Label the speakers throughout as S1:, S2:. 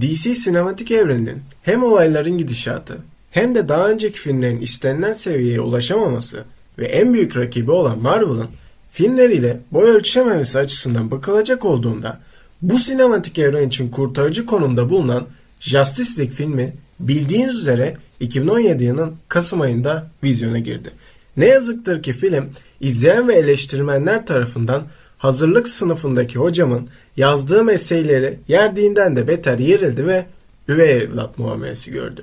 S1: DC sinematik evreninin hem olayların gidişatı hem de daha önceki filmlerin istenilen seviyeye ulaşamaması ve en büyük rakibi olan Marvel'ın filmleriyle boy ölçüşememesi açısından bakılacak olduğunda bu sinematik evren için kurtarıcı konumda bulunan Justice League filmi bildiğiniz üzere 2017 yılının Kasım ayında vizyona girdi. Ne yazıktır ki film izleyen ve eleştirmenler tarafından hazırlık sınıfındaki hocamın yazdığı meseleleri yerdiğinden de beter yerildi ve üvey evlat muamelesi gördü.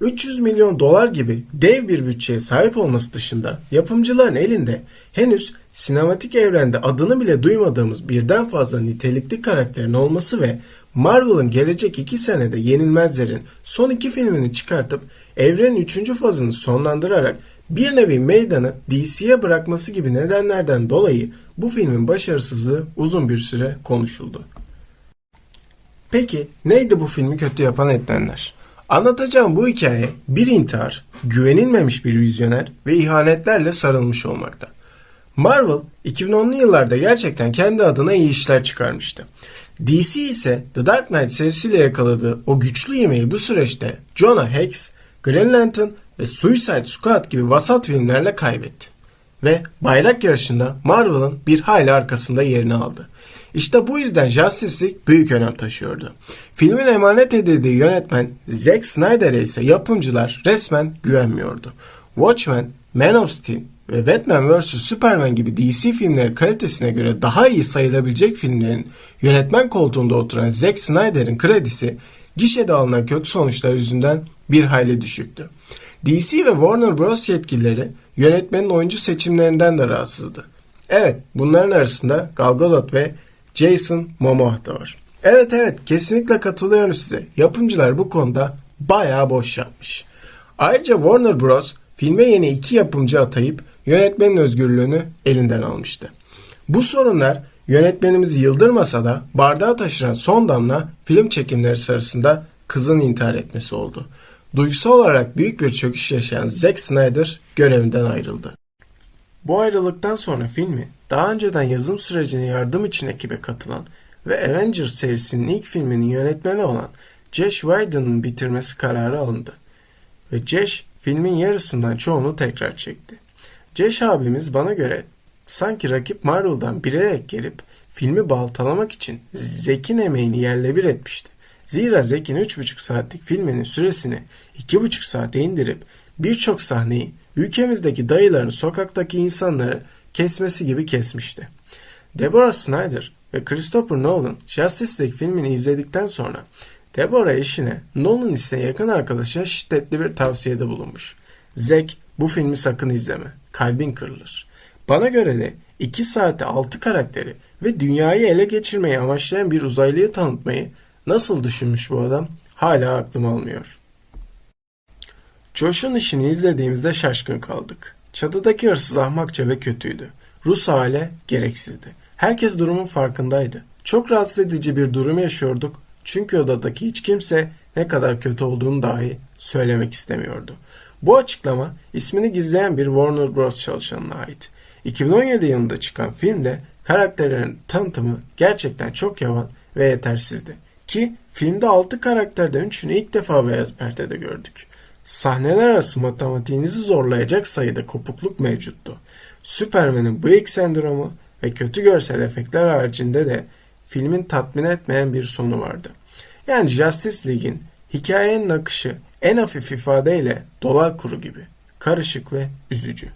S1: 300 milyon dolar gibi dev bir bütçeye sahip olması dışında yapımcıların elinde henüz sinematik evrende adını bile duymadığımız birden fazla nitelikli karakterin olması ve Marvel'ın gelecek iki senede Yenilmezler'in son iki filmini çıkartıp evrenin üçüncü fazını sonlandırarak bir nevi meydanı DC'ye bırakması gibi nedenlerden dolayı bu filmin başarısızlığı uzun bir süre konuşuldu. Peki neydi bu filmi kötü yapan nedenler? Anlatacağım bu hikaye bir intihar, güvenilmemiş bir vizyoner ve ihanetlerle sarılmış olmakta. Marvel 2010'lu yıllarda gerçekten kendi adına iyi işler çıkarmıştı. DC ise The Dark Knight serisiyle yakaladığı o güçlü yemeği bu süreçte Jonah Hex, Green Lantern ve Suicide Squad gibi vasat filmlerle kaybetti. Ve bayrak yarışında Marvel'ın bir hayli arkasında yerini aldı. İşte bu yüzden Justice League büyük önem taşıyordu. Filmin emanet edildiği yönetmen Zack Snyder'e ise yapımcılar resmen güvenmiyordu. Watchmen, Man of Steel ve Batman vs. Superman gibi DC filmleri kalitesine göre daha iyi sayılabilecek filmlerin yönetmen koltuğunda oturan Zack Snyder'in kredisi gişede alınan kötü sonuçlar yüzünden bir hayli düşüktü. DC ve Warner Bros. yetkilileri yönetmenin oyuncu seçimlerinden de rahatsızdı. Evet bunların arasında Gal Gadot ve Jason Momoa da var. Evet evet kesinlikle katılıyorum size. Yapımcılar bu konuda bayağı boş yapmış. Ayrıca Warner Bros. filme yeni iki yapımcı atayıp yönetmenin özgürlüğünü elinden almıştı. Bu sorunlar yönetmenimizi yıldırmasa da bardağı taşıran son damla film çekimleri sırasında kızın intihar etmesi oldu. Duygusal olarak büyük bir çöküş yaşayan Zack Snyder görevinden ayrıldı. Bu ayrılıktan sonra filmi daha önceden yazım sürecine yardım için ekibe katılan ve Avengers serisinin ilk filminin yönetmeni olan Josh Whedon'ın bitirmesi kararı alındı. Ve Josh filmin yarısından çoğunu tekrar çekti. Josh abimiz bana göre sanki rakip Marvel'dan bilerek gelip filmi baltalamak için Zek'in emeğini yerle bir etmişti. Zira Zek'in 3,5 saatlik filminin süresini 2,5 saate indirip birçok sahneyi ülkemizdeki dayıların sokaktaki insanları kesmesi gibi kesmişti. Deborah Snyder ve Christopher Nolan Justice League filmini izledikten sonra Deborah eşine Nolan ise yakın arkadaşına şiddetli bir tavsiyede bulunmuş. Zack bu filmi sakın izleme. Kalbin kırılır. Bana göre de 2 saate 6 karakteri ve dünyayı ele geçirmeyi amaçlayan bir uzaylıyı tanıtmayı nasıl düşünmüş bu adam hala aklım almıyor. Josh'un işini izlediğimizde şaşkın kaldık. Çatıdaki hırsız ahmakça ve kötüydü. Rus hale gereksizdi. Herkes durumun farkındaydı. Çok rahatsız edici bir durum yaşıyorduk çünkü odadaki hiç kimse ne kadar kötü olduğunu dahi söylemek istemiyordu. Bu açıklama ismini gizleyen bir Warner Bros. çalışanına ait. 2017 yılında çıkan filmde karakterlerin tanıtımı gerçekten çok yavan ve yetersizdi. Ki filmde 6 karakterden 3'ünü ilk defa beyaz perdede gördük. Sahneler arası matematiğinizi zorlayacak sayıda kopukluk mevcuttu. Superman'in bıyık sendromu ve kötü görsel efektler haricinde de filmin tatmin etmeyen bir sonu vardı. Yani Justice League'in hikayenin akışı en hafif ifadeyle dolar kuru gibi. Karışık ve üzücü.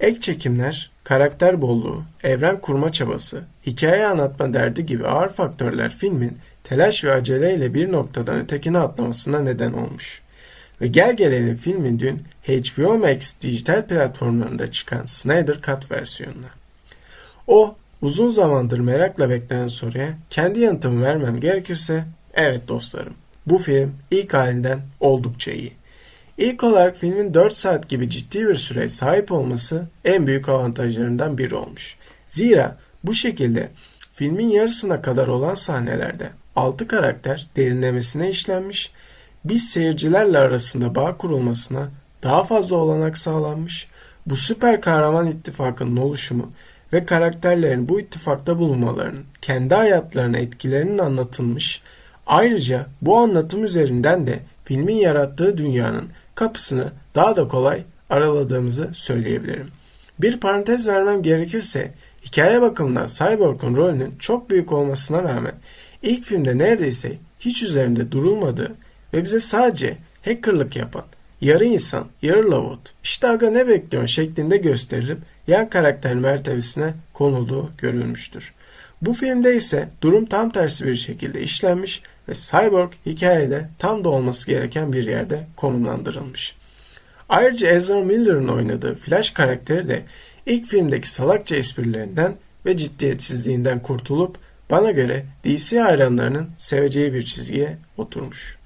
S1: Ek çekimler, karakter bolluğu, evren kurma çabası, hikaye anlatma derdi gibi ağır faktörler filmin telaş ve aceleyle bir noktadan ötekine atlamasına neden olmuş. Ve gel gelelim filmin dün HBO Max dijital platformlarında çıkan Snyder Cut versiyonuna. O uzun zamandır merakla beklenen soruya kendi yanıtımı vermem gerekirse evet dostlarım bu film ilk halinden oldukça iyi. İlk olarak filmin 4 saat gibi ciddi bir süreye sahip olması en büyük avantajlarından biri olmuş. Zira bu şekilde filmin yarısına kadar olan sahnelerde 6 karakter derinlemesine işlenmiş, biz seyircilerle arasında bağ kurulmasına daha fazla olanak sağlanmış, bu süper kahraman ittifakının oluşumu ve karakterlerin bu ittifakta bulunmalarının kendi hayatlarına etkilerinin anlatılmış, Ayrıca bu anlatım üzerinden de filmin yarattığı dünyanın kapısını daha da kolay araladığımızı söyleyebilirim. Bir parantez vermem gerekirse hikaye bakımından Cyborg'un rolünün çok büyük olmasına rağmen ilk filmde neredeyse hiç üzerinde durulmadığı ve bize sadece hackerlık yapan yarı insan, yarı lavut, işte aga ne bekliyorsun şeklinde gösterilip yan karakter mertebesine konulduğu görülmüştür. Bu filmde ise durum tam tersi bir şekilde işlenmiş ve Cyborg hikayede tam da olması gereken bir yerde konumlandırılmış. Ayrıca Ezra Miller'ın oynadığı Flash karakteri de ilk filmdeki salakça esprilerinden ve ciddiyetsizliğinden kurtulup bana göre DC hayranlarının seveceği bir çizgiye oturmuş.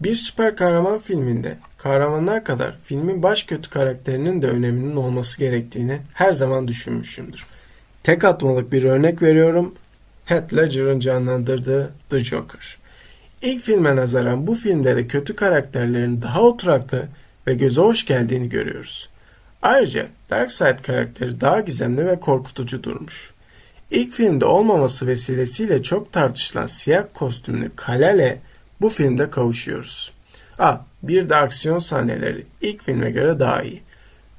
S1: Bir süper kahraman filminde kahramanlar kadar filmin baş kötü karakterinin de öneminin olması gerektiğini her zaman düşünmüşümdür. Tek atmalık bir örnek veriyorum. Heath Ledger'ın canlandırdığı The Joker. İlk filme nazaran bu filmde de kötü karakterlerin daha oturaklı ve göze hoş geldiğini görüyoruz. Ayrıca Darkseid karakteri daha gizemli ve korkutucu durmuş. İlk filmde olmaması vesilesiyle çok tartışılan siyah kostümlü Kalale bu filmde kavuşuyoruz. Ah, bir de aksiyon sahneleri ilk filme göre daha iyi.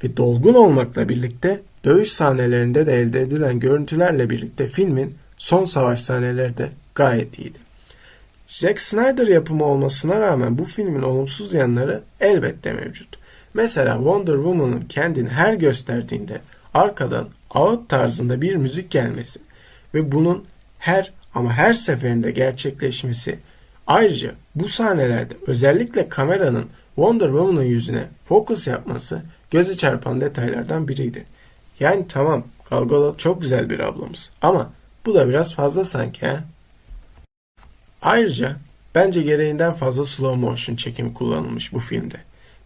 S1: Ve dolgun olmakla birlikte dövüş sahnelerinde de elde edilen görüntülerle birlikte filmin son savaş sahneleri de gayet iyiydi. Zack Snyder yapımı olmasına rağmen bu filmin olumsuz yanları elbette mevcut. Mesela Wonder Woman'ın kendini her gösterdiğinde arkadan ağıt tarzında bir müzik gelmesi ve bunun her ama her seferinde gerçekleşmesi ayrıca bu sahnelerde özellikle kameranın Wonder Woman'ın yüzüne fokus yapması göze çarpan detaylardan biriydi. Yani tamam Gal Gadot çok güzel bir ablamız ama bu da biraz fazla sanki ha. Ayrıca bence gereğinden fazla slow motion çekimi kullanılmış bu filmde.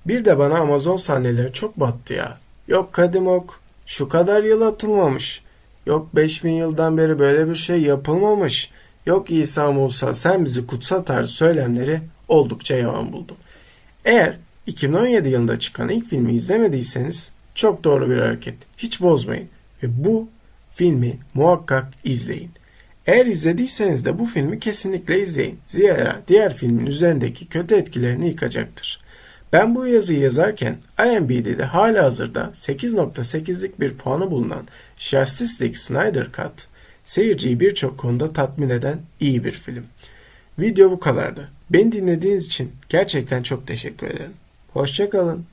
S1: Bir de bana Amazon sahneleri çok battı ya. Yok Kadimok, şu kadar yıl atılmamış. Yok 5000 yıldan beri böyle bir şey yapılmamış. Yok İsa Musa sen bizi kutsa tarzı söylemleri oldukça yavan buldum. Eğer 2017 yılında çıkan ilk filmi izlemediyseniz çok doğru bir hareket. Hiç bozmayın ve bu filmi muhakkak izleyin. Eğer izlediyseniz de bu filmi kesinlikle izleyin. Zira diğer filmin üzerindeki kötü etkilerini yıkacaktır. Ben bu yazıyı yazarken IMDb'de hala hazırda 8.8'lik bir puanı bulunan Justice League Snyder Cut, seyirciyi birçok konuda tatmin eden iyi bir film. Video bu kadardı. Beni dinlediğiniz için gerçekten çok teşekkür ederim. Hoşçakalın.